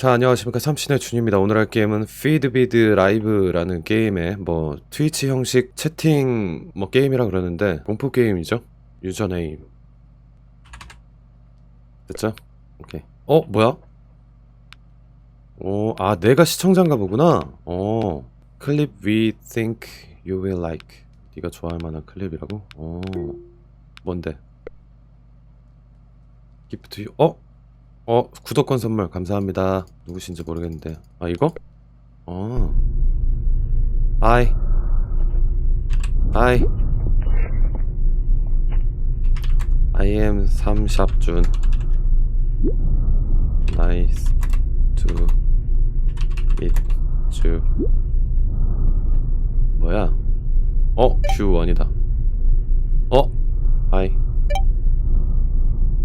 자 안녕하십니까 삼신의 준입니다 오늘 할 게임은 피드비드 라이브라는 게임의 뭐 트위치 형식 채팅 뭐 게임이라 그러는데 공포 게임이죠 유저네임 됐죠? 오케이 어 뭐야? 오아 내가 시청자인가 보구나 어 클립 we think you will like 네가 좋아할 만한 클립이라고? 어 뭔데? 기프트 유- 어? 어, 구독권 선물 감사합니다. 누구신지 모르겠는데. 아, 이거? 어. 하이. 하이. I am 삼샵준. Nice to meet you. 뭐야? 어, 슈원이다. 어? 하이.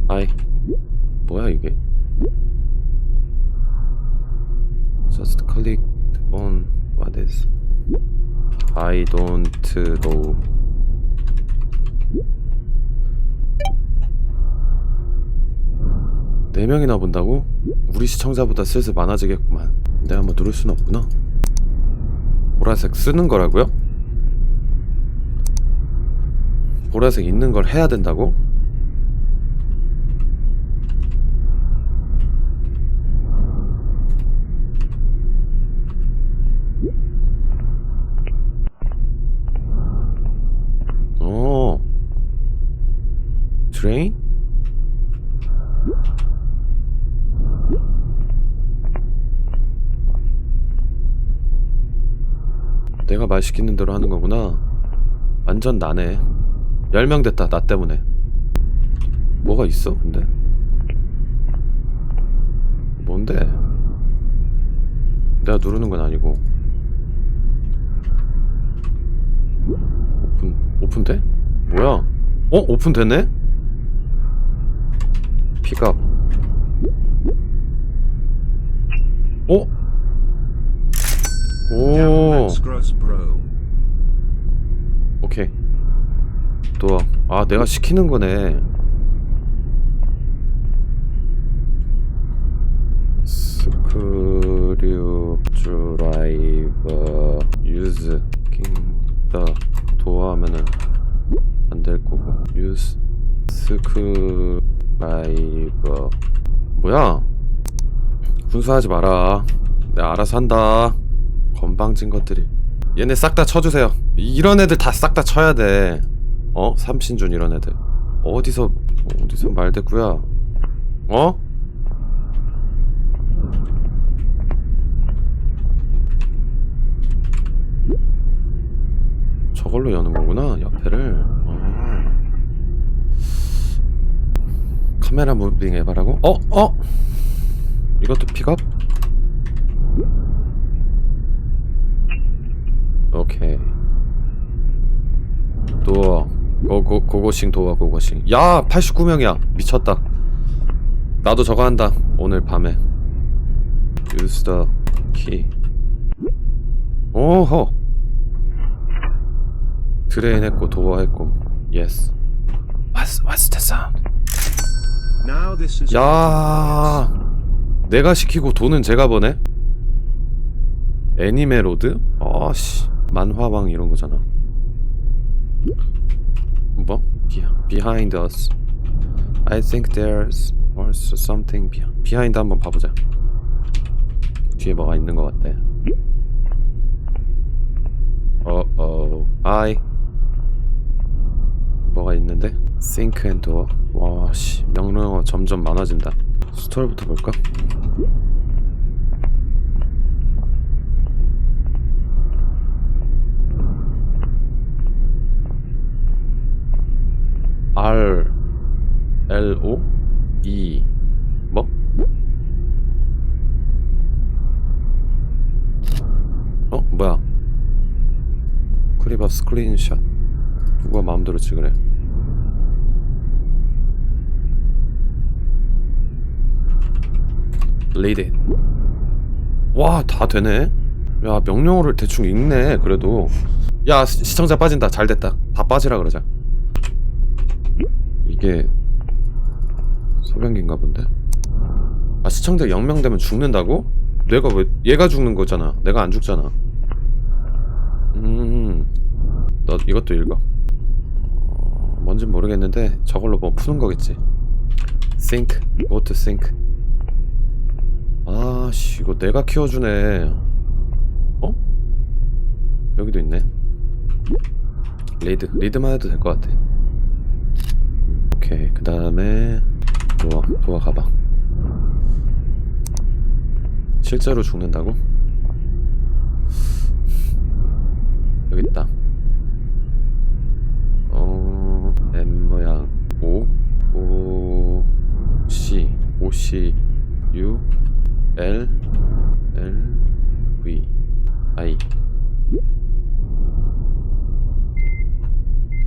하이. 뭐야 이게? Just click on what is I don't know. 네 명이나 본다고? 우리 시청자보다 슬슬 많아지겠구만. 내가 뭐 누를 순 없구나. 보라색 쓰는 거라고요? 보라색 있는 걸 해야 된다고? 어. 트레인? 내가 말 시키는 대로 하는 거구나. 완전 나네. 10명 됐다, 나 때문에. 뭐가 있어, 근데? 뭔데? 내가 누르는 건 아니고. 오픈 오픈돼? 뭐야? 어 오픈되네? 픽업 어? 오. 오케이. 도어 아 내가 시키는 거네. 스크류 드라이버 유즈 킹더. 도어 하면은 안 될 거고. 유즈 스크라이버. 뭐야? 훈수하지 마라. 내가 알아서 한다 건방진 것들이 얘네 싹 다 쳐주세요 이런 애들 다 싹 다 쳐야 돼 어? 삼신준 이런 애들 어디서 어디서 말대꾸야 어? 저걸로 여는 거구나 옆에를 어. 카메라 무빙 해봐라고? 어? 어? 이것도 픽업? 오케이. 도어. 고고 고고싱 도어 고고싱. 야 89명이야. 미쳤다. 나도 저거 한다. 오늘 밤에. Use the key. 오호. 드레인 했고 도어 했고. Yes. What's what's the sound? 야. 내가 시키고 돈은 제가 버네? 애니메 로드? 아씨 만화왕 이런 거잖아 뭐? Be- Behind us I think there's also something behind Behind 한번 봐보자 뒤에 뭐가 있는 것 같대 어어 Hi 뭐가 있는데? Think and door 와씨 명령어 점점 많아진다 스토리부터 볼까? 5 2 뭐? 어? 뭐야? 크리밥 스크린샷. 누가 마음대로 찍으래? 레이디 와다 되네? 야 명령어를 대충 읽네 그래도. 야 시, 시청자 빠진다. 잘됐다. 다 빠지라 그러자. 이게 소변기인가 본데? 아 시청자 0명 되면 죽는다고? 내가 왜 얘가 죽는 거잖아. 내가 안 죽잖아. 음너 이것도 읽어? 어, 뭔진 모르겠는데 저걸로 뭐 푸는 거겠지. Think go to think 아씨 이거 내가 키워주네. 어? 여기도 있네. 리드 리드만 해도 될 것 같아. 오케이 그 다음에 도와 도와 가봐. 실제로 죽는다고? 여기 있다. 어 M 모양 O O C O C U L L V I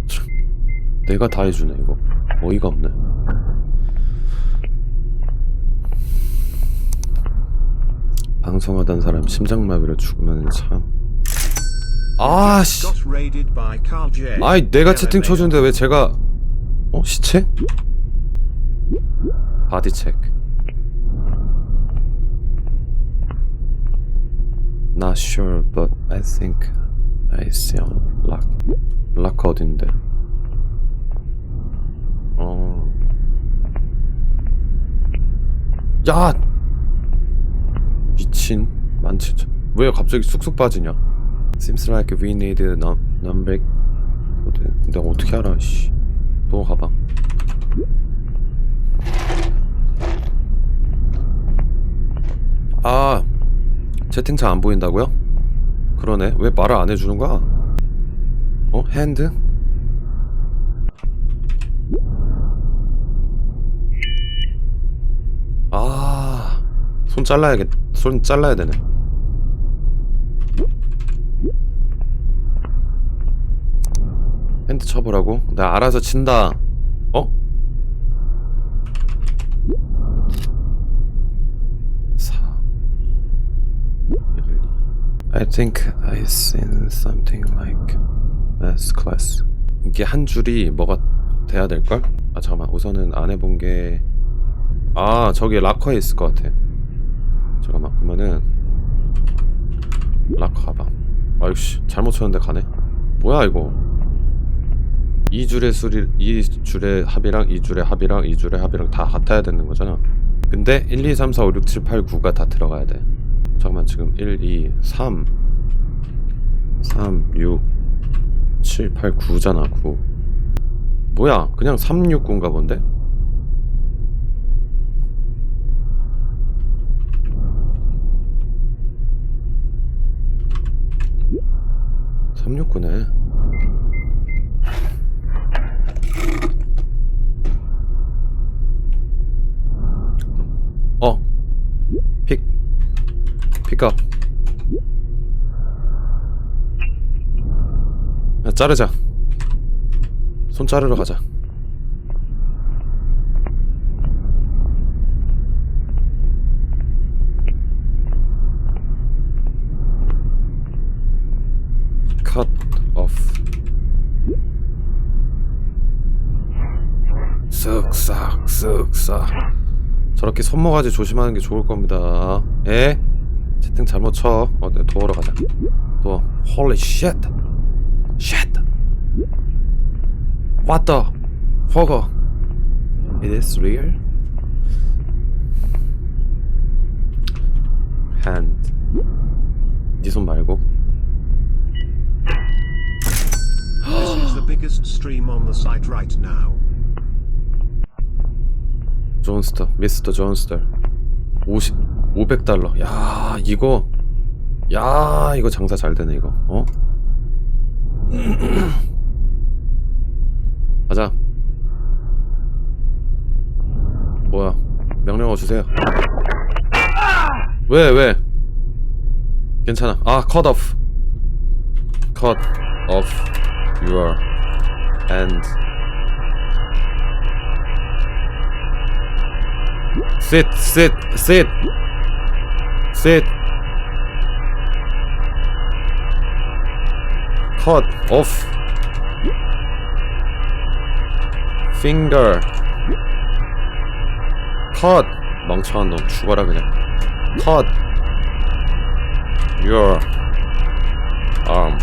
참, 내가 다 해주네 이거. 어이가 없네 방송하던 사람 심장마비로 죽으면 참 아씨. 아이 내가 채팅 쳐주는데 왜 제가 어 시체? 바디 체크 Not sure but I think I see a lock lock 어딘데 어. 야 미친 많지 왜 갑자기 쑥쑥 빠지냐 Seems like we need number 내가 어떻게 알아 씨. 너 가방 아 채팅창 안 보인다고요? 그러네 왜 말을 안 해주는 거야? 어? 핸드? 아, 손 잘라야겠, 손 잘라야 되네. 핸드 쳐보라고? 내가 알아서 친다. 어? I think I seen something like math class. 이게 한 줄이 뭐가 돼야 될걸? 아 잠깐만 우선은 안 해본 게 아 저기 락커에 있을 것 같아 잠깐만 그러면은 락커 가방. 아이씨 잘못 쳤는데 가네? 뭐야 이거? 이 줄의 수리 이 줄의 합이랑 이 줄의 합이랑 이 줄의 합이랑 다 같아야 되는 거잖아. 근데 1 2 3 4 5 6 7 8 9가 다 들어가야 돼. 잠깐만 지금 1 2 3 3 6 7 8 9잖아 9 뭐야 그냥 3 6 9인가 본데? 369네. 어. 픽. 픽업. 야, 자르자. 손 자르러 가자. Cut off. 쓱싹 쓱싹 저렇게 손모가지 조심하는 게 좋을 겁니다. 예? 채팅 잘못 쳐. 어, 네, 도어로 가자. 도어. Holy shit. Shit. What the? 허거. It is real? Hand. 네손 말고. Biggest stream on the site right now. 존스터, 미스터 존스터. 50, 500달러. 야, 이거. 야, 이거 장사 잘 되네, 이거. 어? 가자. 뭐야. 명령어 주세요. 왜, 왜? 괜찮아. 아, cut off. cut off your hand. Sit, sit, sit. Sit. Cut off. Finger. Cut 멍청한 놈 죽어라 그냥 컷 Your arm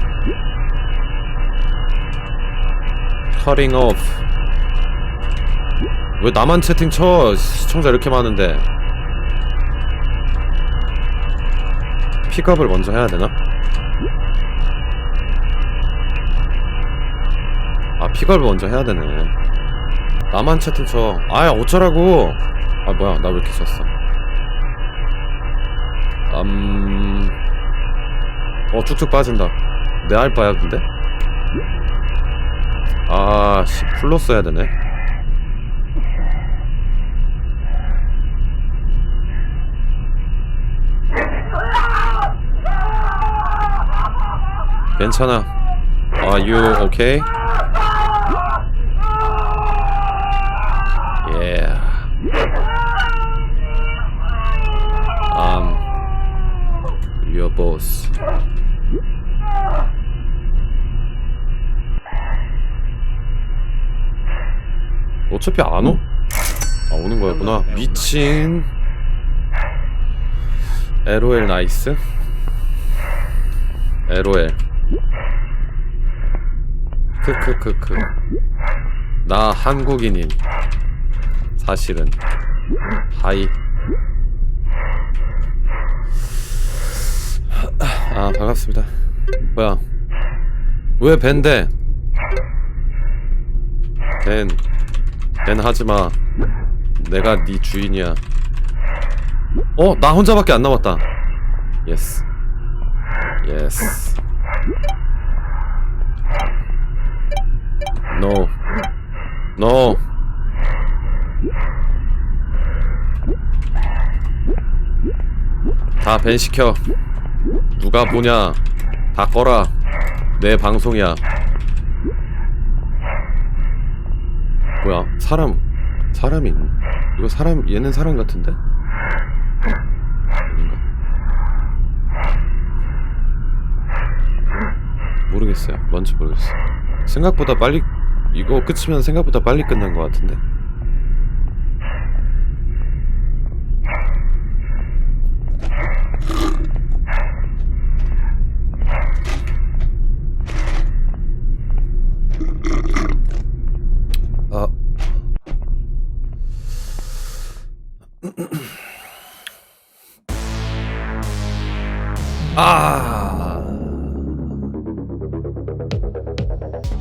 Cutting 왜 나만 채팅 쳐? 시청자 이렇게 많은데. 픽업을 먼저 해야 되나? 아 픽업을 먼저 해야 되네. 나만 채팅 쳐. 아야 어쩌라고! 아 뭐야 나 왜 이렇게 쳤어? 음... 어 쭉쭉 빠진다. 내 알바야 근데? 아씨 풀로 써야 되네 괜찮아 Are you okay? Yeah I'm your boss 어차피 안 오? 아 오는 거였구나. 미친. LOL 나이스. LOL 크크크크. 나 한국인인. 사실은. 하이. 아 반갑습니다. 뭐야? 왜 밴데? 밴, 밴 하지마 내가 네 주인이야 어? 나 혼자밖에 안 남았다 예스 예스 No. No. 다밴 시켜. 누가 보냐? 다 꺼라. 내 방송이야. 뭐야? 사람 사람이. 이거 사람 얘는 사람 같은데? 아닌가? 모르겠어요. 뭔지 모르겠어. 생각보다 빨리 이거 끝이면 생각보다 빨리 끝난 것 같은데.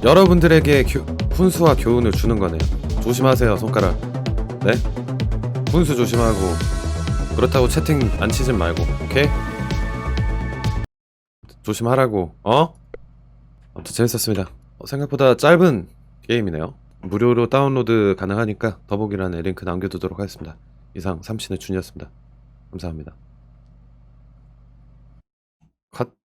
여러분들에게 교, 훈수와 교훈을 주는 거네요. 조심하세요, 손가락. 네? 훈수 조심하고 그렇다고 채팅 안 치진 말고, 오케이? 조심하라고, 어? 아무튼 재밌었습니다. 어, 생각보다 짧은 게임이네요. 무료로 다운로드 가능하니까 더보기란에 링크 남겨두도록 하겠습니다. 이상 삼신의 준이었습니다. 감사합니다. 컷.